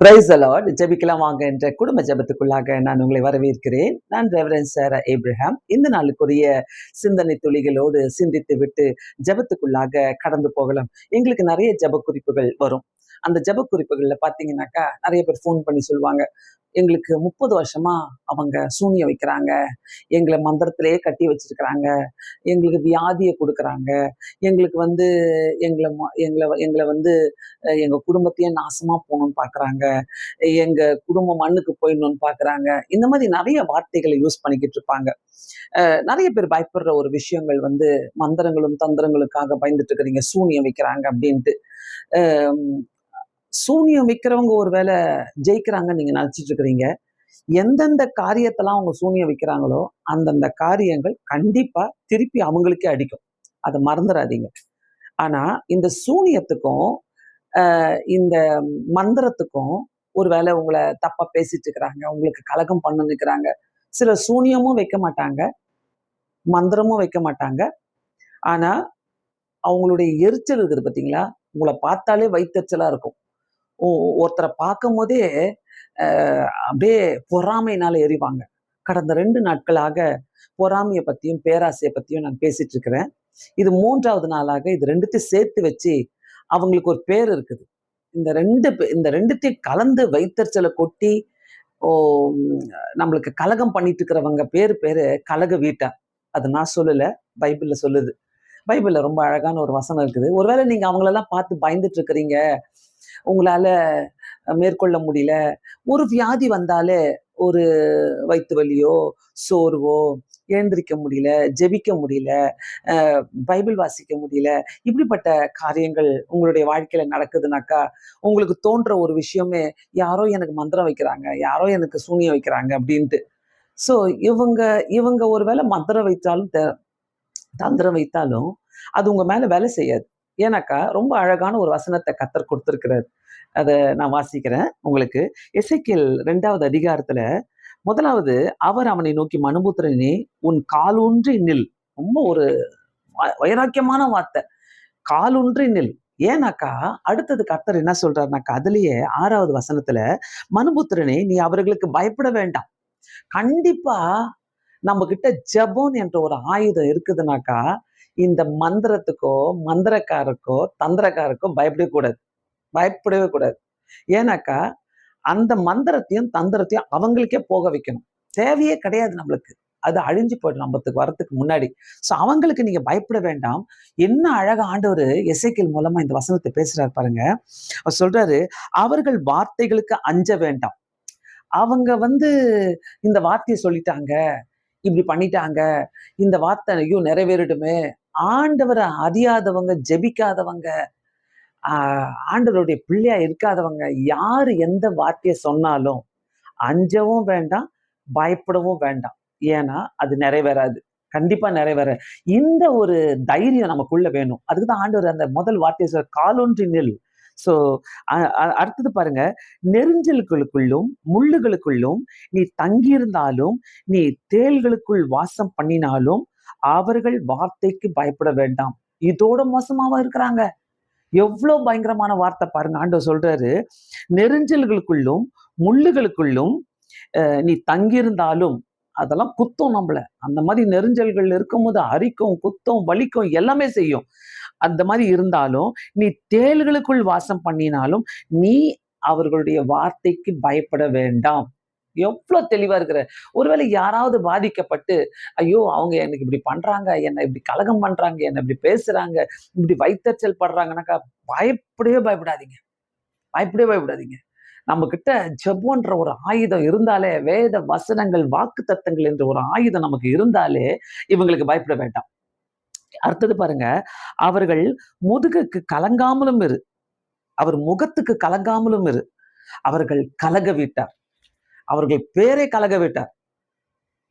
Price allot ஜெபிக்கலாம் வாங்க என்ற குடும்ப ஜெபத்துக்குள்ளாக நான் உங்களை வரவேற்கிறேன். நான் ரெவரன் சார் ஏப்ரஹாம் இந்த நாளுக்குரிய சிந்தனை துளிகளோடு சிந்தித்து விட்டு ஜெபத்துக்குள்ளாக கடந்து போகலாம். எங்களுக்கு நிறைய ஜெப குறிப்புகள் வரும். அந்த ஜெப குறிப்புகளில் பார்த்தீங்கன்னாக்கா நிறைய பேர் ஃபோன் பண்ணி சொல்லுவாங்க. எங்களுக்கு முப்பது வருஷமா அவங்க சூனியம் வைக்கிறாங்க. எங்களை மந்திரத்திலேயே கட்டி வச்சிருக்கிறாங்க. எங்களுக்கு வியாதியை கொடுக்குறாங்க. எங்களுக்கு வந்து எங்களை எங்களை எங்களை வந்து எங்கள் எங்க குடும்பத்தையே நாசமா போகணும்னு பாக்குறாங்க. எங்கள் குடும்பம் மண்ணுக்கு போயிடணும்னு பாக்குறாங்க. இந்த மாதிரி நிறைய வார்த்தைகளை யூஸ் பண்ணிக்கிட்டு இருப்பாங்க. நிறைய பேர் பயப்படுற ஒரு விஷயங்கள் வந்து மந்திரங்களும் தந்திரங்களுக்காக பயந்துட்டு இருக்கிறீங்க. சூனியம் வைக்கிறாங்க அப்படின்ட்டு. சூனியம் விற்கிறவங்க ஒரு வேலை ஜெயிக்கிறாங்கன்னு நீங்க நினைச்சிட்டு இருக்கிறீங்க. எந்தெந்த காரியத்தெல்லாம் அவங்க சூனியம் வைக்கிறாங்களோ அந்தந்த காரியங்கள் கண்டிப்பா திருப்பி அவங்களுக்கே அடிக்கும். அதை மறந்துடாதீங்க ஆனா இந்த சூனியத்துக்கும் ஆஹ் இந்த மந்திரத்துக்கும் ஒருவேளை உங்களை தப்பா பேசிட்டு இருக்கிறாங்க உங்களுக்கு கலகம் பண்ணுன்னு நிற்கிறாங்க சில சூனியமும் வைக்க மாட்டாங்க மந்திரமும் வைக்க மாட்டாங்க. ஆனா அவங்களுடைய எரிச்சல் இருக்குது பார்த்தீங்களா உங்களை பார்த்தாலே வயிற்றுச்சலா இருக்கும். ஒருத்தரை பார்க்கும் போதே அப்படியே பொறாமைனால எறிவாங்க கடந்த ரெண்டு நாட்களாக பொறாமையை பற்றியும் பேராசையை பற்றியும் நான் பேசிட்டு இருக்கிறேன். இது மூன்றாவது நாளாக இது ரெண்டுத்தையும் சேர்த்து வச்சு அவங்களுக்கு ஒரு பேர் இருக்குது. இந்த ரெண்டு பே- இந்த ரெண்டுத்தையும் கலந்து வைத்தறிச்சலை கொட்டி ஓ நம்மளுக்கு கலகம் பண்ணிட்டு இருக்கிறவங்க பேர் பேரு கலக வீட்டார் அது நான் சொல்லலை பைபிளில் சொல்லுது. பைபிளில் ரொம்ப அழகான ஒரு வசனம் இருக்குது. ஒருவேளை நீங்கள் அவங்களெல்லாம் பார்த்து பயந்துட்டு இருக்கிறீங்க. உங்களால மேற்கொள்ள முடியல. ஒரு வியாதி வந்தாலே ஒரு வயிற்று வலியோ சோர்வோ எழுந்திரிக்க முடியல ஜெபிக்க முடியல அஹ் பைபிள் வாசிக்க முடியல இப்படிப்பட்ட காரியங்கள் உங்களுடைய வாழ்க்கையில நடக்குதுனாக்கா உங்களுக்கு தோன்ற ஒரு விஷயமே யாரோ எனக்கு மந்திரம் வைக்கிறாங்க யாரோ எனக்கு சூனியம் வைக்கிறாங்க அப்படின்ட்டு. ஸோ இவங்க இவங்க ஒருவேளை மந்திரம் வைத்தாலும் த- தந்திரம் வைத்தாலும் அது உங்க மேல வேலை செய்யாது. ஏன்னாக்கா ரொம்ப அழகான ஒரு வசனத்தை கத்தர் கொடுத்துருக்கிறார். அதை நான் வாசிக்கிறேன் உங்களுக்கு. எசேக்கியேல் ரெண்டாவது அதிகாரத்துல முதலாவது அவர் அவனை நோக்கி மனுபுத்திரனே உன் காலூன்றி நில். ரொம்ப ஒரு வ- வைராக்கியமான வார்த்தை. காலூன்றி நில். ஏன்னாக்கா அடுத்தது கர்த்தர் என்ன சொல்றாருனாக்கா அதுலயே ஆறாவது வசனத்துல மனுபுத்திரனே நீ அவர்களுக்கு பயப்பட வேண்டாம். கண்டிப்பா நம்ம கிட்ட ஜெபம் என்ற ஒரு ஆயுதம் இருக்குதுனாக்கா இந்த மந்திரத்துக்கோ மந்திரக்காருக்கோ தந்திரக்காரருக்கோ பயப்படவே கூடாது. பயப்படவே கூடாது. ஏன்னாக்கா அந்த மந்திரத்தையும் தந்திரத்தையும் அவங்களுக்கே போக வைக்கணும். தேவையே கிடையாது நம்மளுக்கு. அது அழிஞ்சு போயிடும் நம்மத்துக்கு வரத்துக்கு முன்னாடி. சோ அவங்களுக்கு நீங்க பயப்பட வேண்டாம். என்ன அழகா ஆண்டவர் இசைக்கல் மூலமா இந்த வசனத்தை பேசுறாரு பாருங்க. அவர் சொல்றாரு அவர்கள் வார்த்தைகளுக்கு அஞ்ச வேண்டாம். அவங்க வந்து இந்த வார்த்தையை சொல்லிட்டாங்க. இப்படி பண்ணிட்டாங்க. இந்த வார்த்தை ஐயோ நிறைவேறிடுமே ஆண்டவரை அறியாதவங்க ஜெபிக்காதவங்க ஆஹ் ஆண்டவருடைய பிள்ளையா இருக்காதவங்க யாரு எந்த வார்த்தையை சொன்னாலும் அஞ்சவும் வேண்டாம் பயப்படவும் வேண்டாம். ஏன்னா அது நிறைவேறாது. கண்டிப்பா நிறைவேற. இந்த ஒரு தைரியம் நமக்குள்ள வேணும். அதுக்கு தான் ஆண்டவர் அந்த முதல் வார்த்தையை சொல்ற காலொன்றி நெல் சோ அடுத்தது பாருங்க. நெருஞ்சல்களுக்குள்ளும் முள்ளுகளுக்குள்ளும் நீ தங்கியிருந்தாலும் நீ தேள்களுக்குள் வாசம் பண்ணினாலும் அவர்கள் வார்த்தைக்கு பயப்பட வேண்டாம். இதோட மோசமாவா இருக்கிறாங்க. எவ்வளோ பயங்கரமான வார்த்தை பாருங்க. ஆண்டவர் சொல்றாரு நெருஞ்சல்களுக்குள்ளும் முள்ளுகளுக்குள்ளும் அஹ், நீ தங்கியிருந்தாலும் அதெல்லாம் குத்தும் நம்மள. அந்த மாதிரி நெரிஞ்சல்கள் இருக்கும்போது அரிக்கும் குத்தும் வலிக்கும் எல்லாமே செய்யும். அந்த மாதிரி இருந்தாலும் நீ தேள்களுக்குள் வாசம் பண்ணினாலும் நீ அவர்களுடைய வார்த்தைக்கு பயப்பட வேண்டாம். எவ்வளவு தெளிவா இருக்கிற. ஒருவேளை யாராவது பாதிக்கப்பட்டு ஐயோ அவங்க எனக்கு இப்படி பண்றாங்க என்னை இப்படி கலகம் பண்றாங்க என்னை இப்படி பேசுறாங்க இப்படி வைத்தறிச்சல் படுறாங்கனாக்கா பயப்படவே பயப்படாதீங்க. பயப்படவே பயப்படாதீங்க. நம்ம கிட்ட ஒரு ஆயுதம் இருந்தாலே வேத வசனங்கள் வாக்கு தத்தங்கள் என்ற ஒரு ஆயுதம் நமக்கு இருந்தாலே இவங்களுக்கு பயப்பட வேண்டாம். அடுத்தது பாருங்க அவர்கள் முதுகுக்கு கலங்காமலும் இரு. அவர் முகத்துக்கு கலங்காமலும் இரு. அவர்கள் கலக விட்டார். அவர்கள் பேரை கலக விட்டார்.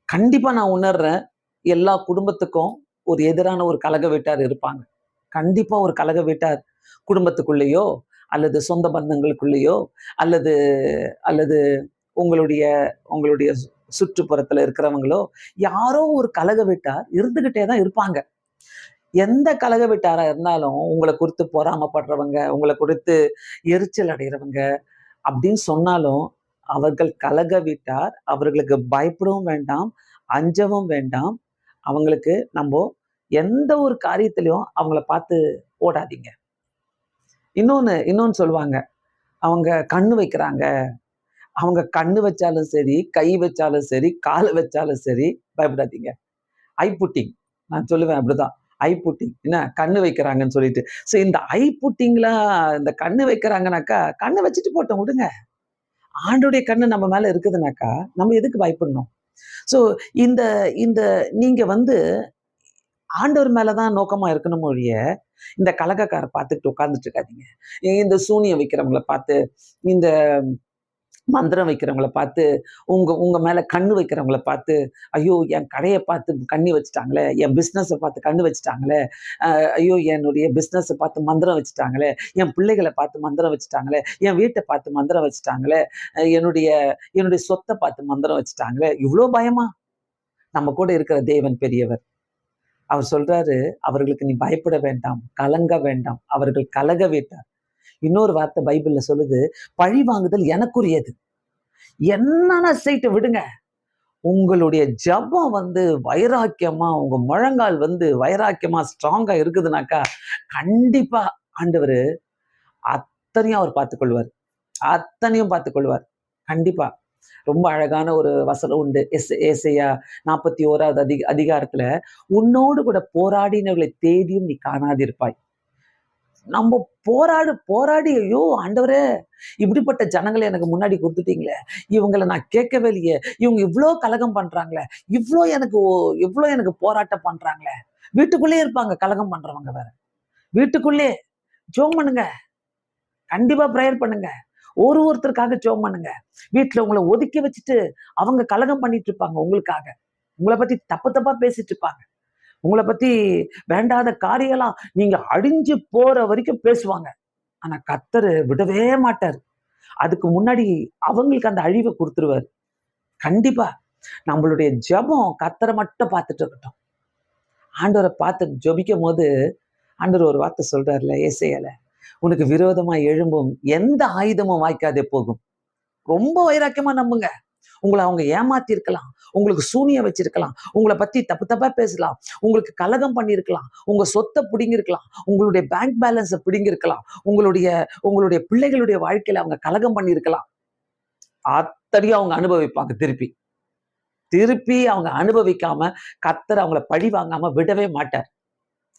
கண்டிப்பா நான் உணர்றேன் எல்லா குடும்பத்துக்கும் ஒரு எதிரான ஒரு கலக வீட்டார் இருப்பாங்க. கண்டிப்பா ஒரு கலக வீட்டார் குடும்பத்துக்குள்ளேயோ அல்லது சொந்த பந்தங்களுக்குள்ளேயோ அல்லது அல்லது உங்களுடைய உங்களுடைய சு- சுற்றுப்புறத்துல இருக்கிறவங்களோ யாரோ ஒரு கலக வீட்டார் இருந்துகிட்டே தான் இருப்பாங்க. எந்த கலக விட்டாரா இருந்தாலும் உங்களை குறித்து பொறாமப்படுறவங்க உங்களை குறித்து எரிச்சல் அடைகிறவங்க அப்படின்னு சொன்னாலும் அவர்கள் கலக விட்டார் அவர்களுக்கு பயப்படவும் வேண்டாம் அஞ்சவும் வேண்டாம். அவங்களுக்கு நம்ம எந்த ஒரு காரியத்திலையும் அவங்கள பார்த்து ஓடாதீங்க. இன்னொன்னு இன்னொன்னு சொல்லுவாங்க. அவங்க கண்ணு வைக்கிறாங்க. அவங்க கண்ணு வச்சாலும் சரி கை வச்சாலும் சரி கால் வச்சாலும் சரி பயப்படாதீங்க. ஐ புட்டிங். நான் சொல்லுவேன் அப்படிதான். ஐ புட்டிங் என்ன? கண்ணு வைக்கிறாங்கன்னு சொல்லிட்டு. ஸோ இந்த ஐ புட்டிங்ல இந்த கண்ணு வைக்கிறாங்கனாக்கா கண்ணு வச்சுட்டு போட்டோம் விடுங்க. ஆண்டுடைய கண்ணு நம்ம மேல இருக்குதுனாக்கா நம்ம எதுக்கு பயப்படணும்? ஸோ இந்த இந்த நீங்க வந்து ஆண்டவர் மேலதான் நோக்கமா இருக்கணும் ஒழிய இந்த கலகக்காரை பார்த்துட்டு உட்காந்துட்டு இருக்காதீங்க. இந்த சூனியம் வைக்கிறவங்கள பார்த்து இந்த மந்திரம் வைக்கிறவங்கள பார்த்து உங்க உங்க மேல கண்ணு வைக்கிறவங்கள பார்த்து ஐயோ என் கடையை பார்த்து கண்ணி வச்சுட்டாங்களே என் பிஸ்னஸை பார்த்து கண்ணு வச்சுட்டாங்களே ஐயோ என்னுடைய பிஸ்னஸை பார்த்து மந்திரம் வச்சுட்டாங்களே என் பிள்ளைகளை பார்த்து மந்திரம் வச்சுட்டாங்களே என் வீட்டை பார்த்து மந்திரம் வச்சுட்டாங்களே என்னுடைய என்னுடைய சொத்தை பார்த்து மந்திரம் வச்சுட்டாங்களே இவ்வளோ பயமா? நம்ம கூட இருக்கிற தேவன் பெரியவர். அவர் சொல்றாரு அவர்களுக்கு நீ பயப்பட வேண்டாம் கலங்க வேண்டாம் அவர்கள் கலக வீட்டார் இன்னொரு வார்த்தை பைபிள்ல சொல்லுது பழி வாங்குதல் எனக்குரியது. என்னென்ன சைட்டை விடுங்க. உங்களுடைய ஜபம் வந்து வைராக்கியமா உங்க முழங்கால் வந்து வைராக்கியமா ஸ்ட்ராங்கா இருக்குதுனாக்கா கண்டிப்பா ஆண்டவர் அத்தனையும் அவர் பார்த்துக்கொள்வார். அத்தனையும் பார்த்துக்கொள்வார். கண்டிப்பா. ரொம்ப அழகான ஒரு வசனம் உண்டு. எஸ் ஏசையா நாற்பத்தி ஓராவது அதிக அதிகாரத்துல உன்னோடு கூட போராடினவர்களை தேடியும் நீ காணாதிருப்பாய். நம்ம போராடு போராடி ஐயோ ஆண்டவரே இப்படிப்பட்ட ஜனங்களை எனக்கு முன்னாடி கொடுத்துட்டீங்களே. இவங்களை நான் கேட்கவே இல்லையே. இவங்க இவ்வளோ கலகம் பண்ணுறாங்களே இவ்வளோ எனக்கு ஓ- இவ்வளோ எனக்கு போராட்டம் பண்றாங்களே. வீட்டுக்குள்ளே இருப்பாங்க கலகம் பண்றவங்க வேற. வீட்டுக்குள்ளே ஜோம் பண்ணுங்க. கண்டிப்பா ப்ரேயர் பண்ணுங்க. ஒரு ஒருத்தருக்காக ஜோம் பண்ணுங்க. வீட்டுல உங்களை ஒதுக்கி வச்சுட்டு அவங்க கலகம் பண்ணிட்டு இருப்பாங்க உங்களுக்காக. உங்களை பத்தி தப்பு தப்பா பேசிட்டு இருப்பாங்க. உங்களை பத்தி வேண்டாத காரியெல்லாம் நீங்க அழிஞ்சு போற வரைக்கும் பேசுவாங்க. ஆனா கத்தர் விடவே மாட்டார். அதுக்கு முன்னாடி அவங்களுக்கு அந்த அழிவை கொடுத்துருவார். கண்டிப்பா நம்மளுடைய ஜெபம் கத்தரை மட்டும் பார்த்துட்டு இருக்கட்டும். ஆண்டவரை பார்த்து ஜபிக்கும் போது ஆண்டவர் ஒரு வார்த்தை சொல்றாருல இசையல உனக்கு விரோதமா எழும்பும் எந்த ஆயுதமும் வாய்க்காதே போகும். ரொம்ப வைராக்கியமா நம்புங்க. உங்களை அவங்க ஏமாத்தி இருக்கலாம் உங்களுக்கு சூனியம் வச்சிருக்கலாம். உங்களை பத்தி தப்பு தப்பா பேசலாம். உங்களுக்கு கலகம் பண்ணியிருக்கலாம் உங்க சொத்தை பிடிங்கிருக்கலாம். உங்களுடைய பேங்க் பேலன்ஸை பிடிங்கிருக்கலாம். உங்களுடைய உங்களுடைய பிள்ளைகளுடைய வாழ்க்கையில அவங்க கலகம் பண்ணியிருக்கலாம் அத்தனையும் அவங்க அனுபவிப்பாங்க திருப்பி. திருப்பி அவங்க அனுபவிக்காம கத்தர் அவங்கள பழி வாங்காம விடவே மாட்டார்.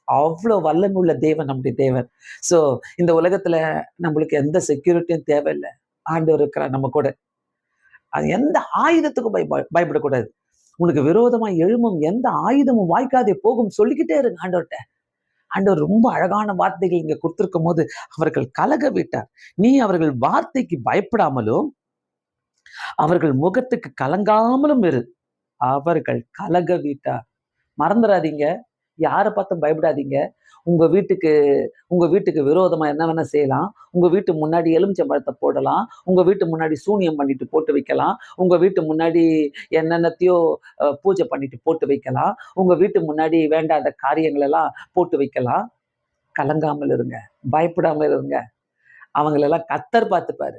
அவ்வளோ வல்லமுள்ள தேவன் நம்முடைய தேவன். சோ இந்த உலகத்துல நம்மளுக்கு எந்த செக்யூரிட்டியும் தேவையில்லை. ஆண்டவர் இருக்கிறார் நம்ம கூட. அது எந்த ஆயுதத்துக்கும் பய பயப்படக்கூடாது. உனக்கு விரோதமா எழும்பும் எந்த ஆயுதமும் வாய்க்காதே போகும் சொல்லிக்கிட்டே இருங்க ஆண்டவர்கிட்ட ஆண்டவர் ரொம்ப அழகான வார்த்தைகள் இங்க கொடுத்திருக்கும் போது அவர்கள் கலக விட்டார். நீ அவர்கள் வார்த்தைக்கு பயப்படாமலும் அவர்கள் முகத்துக்கு கலங்காமலும் இரு. அவர்கள் கலக விட்டார். மறந்துடாதீங்க யாரை பார்த்தும் பயப்படாதீங்க. உங்க வீட்டுக்கு உங்க வீட்டுக்கு விரோதமா என்ன வேணா செய்யலாம். உங்க வீட்டு முன்னாடி எலுமிச்சம்பழத்தை போடலாம். உங்க வீட்டு முன்னாடி சூனியம் பண்ணிட்டு போட்டு வைக்கலாம். உங்க வீட்டு முன்னாடி என்னென்னத்தையோ பூஜை பண்ணிட்டு போட்டு வைக்கலாம். உங்க வீட்டு முன்னாடி வேண்டாத காரியங்கள் எல்லாம் போட்டு வைக்கலாம். கலங்காமல் இருங்க. பயப்படாமல் இருங்க. அவங்களெல்லாம் கத்தர் பார்த்துப்பாரு.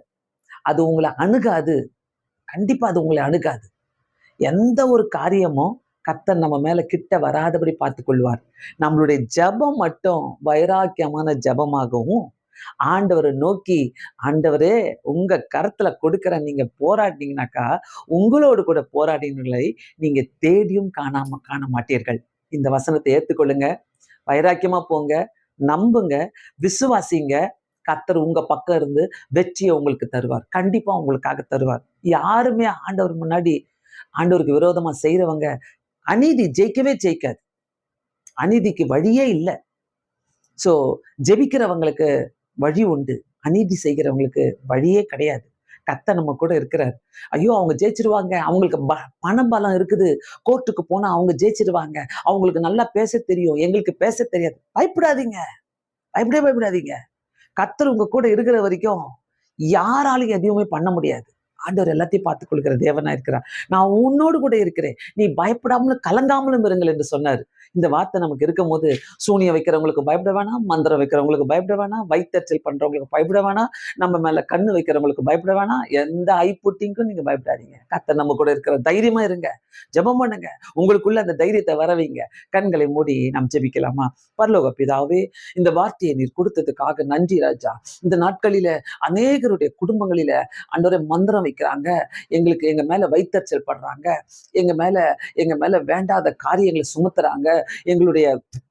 அது உங்களை அணுகாது. கண்டிப்பா அது உங்களை அணுகாது. எந்த ஒரு காரியமும் கத்தர் நம்ம மேல கிட்ட வராதபடி பார்த்து கொள்வார் நம்மளுடைய ஜெபம் மட்டும் வைராக்கியமான ஜெபமாகவும் ஆண்டவரை நோக்கி ஆண்டவரே உங்க கரத்துல கொடுக்கிற நீங்க போராடினீங்கனாக்கா உங்களோடு கூட போராடினங்களை நீங்க தேடியும் காணாம காண மாட்டீர்கள். இந்த வசனத்தை ஏத்துக்கொள்ளுங்க. வைராக்கியமா போங்க. நம்புங்க. விசுவாசிங்க. கத்தர் உங்க பக்கம் இருந்து வெற்றியை உங்களுக்கு தருவார். கண்டிப்பா உங்களுக்காக தருவார். யாருமே ஆண்டவர் முன்னாடி ஆண்டவருக்கு விரோதமா செய்யறவங்க அநீதி ஜெயிக்கவே ஜெயிக்காது. அநீதிக்கு வழியே இல்லை. ஸோ ஜெபிக்கிறவங்களுக்கு வழி உண்டு. அநீதி செய்கிறவங்களுக்கு வழியே கிடையாது. கத்த நம்ம கூட இருக்கிறார். ஐயோ அவங்க ஜெயிச்சிருவாங்க. அவங்களுக்கு ப பணம் பலம் இருக்குது. கோர்ட்டுக்கு போனால் அவங்க ஜெயிச்சிருவாங்க. அவங்களுக்கு நல்லா பேச தெரியும். எங்களுக்கு பேச தெரியாது. பயப்படாதீங்க. பயப்படவே பயப்படாதீங்க. கத்தர் உங்க கூட இருக்கிற வரைக்கும் யாராலையும் எதையுமே பண்ண முடியாது. ஆண்டவர் எல்லாத்தையும் பார்த்துக் கொள்கிற தேவனா இருக்கிறார். நான் உன்னோடு கூட இருக்கிறேன். நீ பயப்படாமலும் கலங்காமலும் இருங்கள் என்று சொன்னார். இந்த வார்த்தை நமக்கு இருக்கும்போது சூனியம் வைக்கிறவங்களுக்கு பயப்பட வேணாம் மந்திரம் வைக்கிறவங்களுக்கு பயப்பட வேணாம் வைத்தறிச்சல் பண்றவங்களுக்கு பயப்பட வேணாம் நம்ம மேல கண்ணு வைக்கிறவங்களுக்கு பயப்பட வேணாம். எந்த ஐப்புட்டிங்க்கும் நீங்க பயப்படாதீங்க. கர்த்தர் நம்ம கூட இருக்கிற தைரியமா இருங்க. ஜெபம் பண்ணுங்க. உங்களுக்குள்ள அந்த தைரியத்தை வரவீங்க. கண்களை மூடி நாம் ஜெபிக்கலாமா? பரலோக பிதாவே இந்த வார்த்தையை நீர் கொடுத்ததுக்காக நன்றி ராஜா. இந்த நாட்களில அநேகருடைய குடும்பங்களில அன்றொரு மந்திரம் வைக்கிறாங்க. எங்களுக்கு எங்க மேல வைத்தறிச்சல் படுறாங்க. எங்க மேல எங்க மேல வேண்டாத காரியங்களை சுமத்துறாங்க. எங்களுடைய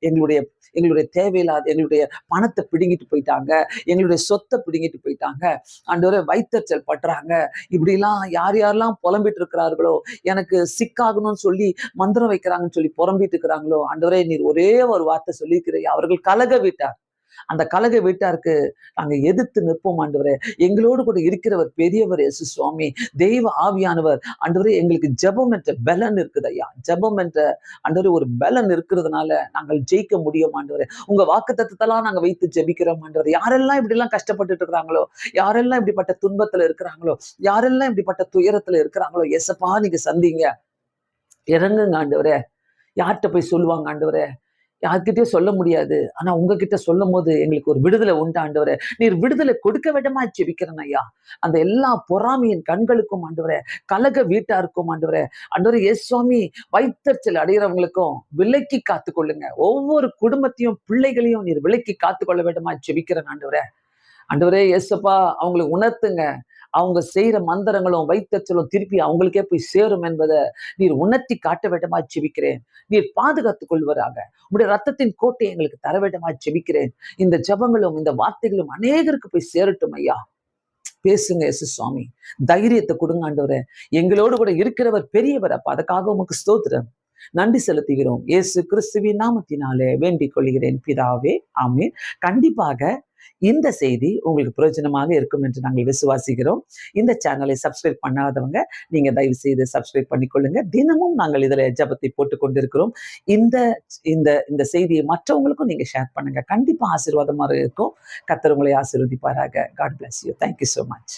எங்களுடைய எங்களுடைய தேவையில்லாத எங்களுடைய பணத்தை பிடுங்கிட்டு போயிட்டாங்க. எங்களுடைய சொத்தை பிடுங்கிட்டு போயிட்டாங்க. ஆண்டவரே வைத்தறிச்சல் பட்டுறாங்க இப்படிலாம் யார் யாரெல்லாம் புலம்பிட்டு இருக்கிறார்களோ எனக்கு சிக்காகணும்னு சொல்லி மந்திரம் வைக்கிறாங்கன்னு சொல்லி புலம்பிட்டு இருக்கிறாங்களோ ஆண்டவரே நீர் ஒரே ஒரு வார்த்தை சொல்லியிருக்கிறீ அவர்கள் கலக விட்டார் அந்த கலக வீட்டாருக்கு நாங்க எதிர்த்து நிற்போம் ஆண்டவரே. எங்களோடு கூட இருக்கிறவர் பெரியவர் எசு சுவாமி. தெய்வ ஆவியானவர். ஆண்டவரே எங்களுக்கு ஜெபம் என்ற பலன் இருக்குது ஐயா ஜெபம் என்ற ஆண்டவரே ஒரு பலன் இருக்கிறதுனால நாங்கள் ஜெயிக்க முடியும் ஆண்டவரே. உங்க வாக்கு தத்துவத்தெல்லாம் நாங்க வைத்து ஜெபிக்கிறோம் ஆண்டவர். யாரெல்லாம் இப்படி எல்லாம் கஷ்டப்பட்டுட்டு இருக்கிறாங்களோ யாரெல்லாம் இப்படிப்பட்ட துன்பத்துல இருக்கிறாங்களோ யாரெல்லாம் இப்படிப்பட்ட துயரத்துல இருக்கிறாங்களோ எசப்பா நீங்க சந்திங்க. இறங்குங்க ஆண்டவரே. யார்கிட்ட போய் சொல்லுவாங்க ஆண்டவரே? யார்கிட்டயும் சொல்ல முடியாது. ஆனா உங்ககிட்ட சொல்லும் போது எங்களுக்கு ஒரு விடுதலை உண்டு ஆண்டவரே. நீர் விடுதலை கொடுக்க விடமா ஜெபிக்கிறேன் ஐயா. அந்த எல்லா பொறாமையின் கண்களுக்கும் ஆண்டவரே. கலக வீட்டாருக்கும் ஆண்டவரே. ஆண்டவரே எஸ் சுவாமி வைத்தறிச்சல் அடைகிறவங்களுக்கும் விலைக்கு காத்து கொள்ளுங்க ஒவ்வொரு குடும்பத்தையும் பிள்ளைகளையும் நீர் விலக்கி காத்து கொள்ள வேண்டுமா? ஜெபிக்கிறேன் ஆண்டவரே. ஆண்டவரே எஸ்ப்பா அவங்களை உணர்த்துங்க. அவங்க செய்யற மந்திரங்களும் வைத்தச்சலும் திருப்பி அவங்களுக்கே போய் சேரும் என்பதை நீர் உணர்த்தி காட்ட வேண்டுமா ஜெபிக்கிறேன் நீர் பாதுகாத்துக் கொள்வராக. உடைய ரத்தத்தின் கோட்டை எங்களுக்கு தர வேண்டுமா ஜெபிக்கிறேன் இந்த ஜெபங்களும் இந்த வார்த்தைகளும் அநேகருக்கு போய் சேரட்டும் ஐயா. பேசுங்க எஸ் சுவாமி. தைரியத்தை கொடுங்க ஆண்டவரே. எங்களோடு கூட இருக்கிறவர் பெரியவர் அப்ப. அதுக்காக உமக்கு ஸ்தோத்திரம். நன்றி செலுத்துகிறோம். இயேசு கிறிஸ்துவின் நாமத்தினாலே வேண்டிக் கொள்கிறேன். பிதாவே ஆமீன். கண்டிப்பாக இந்த செய்தி உங்களுக்கு பிரயோஜனமாக இருக்கும் என்று நாங்கள் விசுவாசிக்கிறோம். இந்த சேனலை சப்ஸ்கிரைப் பண்ணாதவங்க நீங்க தயவு செய்து சப்ஸ்கிரைப் பண்ணிக்கொள்ளுங்க. தினமும் நாங்கள் இதுல ஜபத்தை போட்டு கொண்டிருக்கிறோம். இந்த இந்த இந்த செய்தியை மற்றவங்களுக்கும் நீங்க ஷேர் பண்ணுங்க. கண்டிப்பா ஆசீர்வாதமாக இருக்கும். கத்தர் உங்களை ஆசீர்வதிப்பாராக. God bless you thank you so much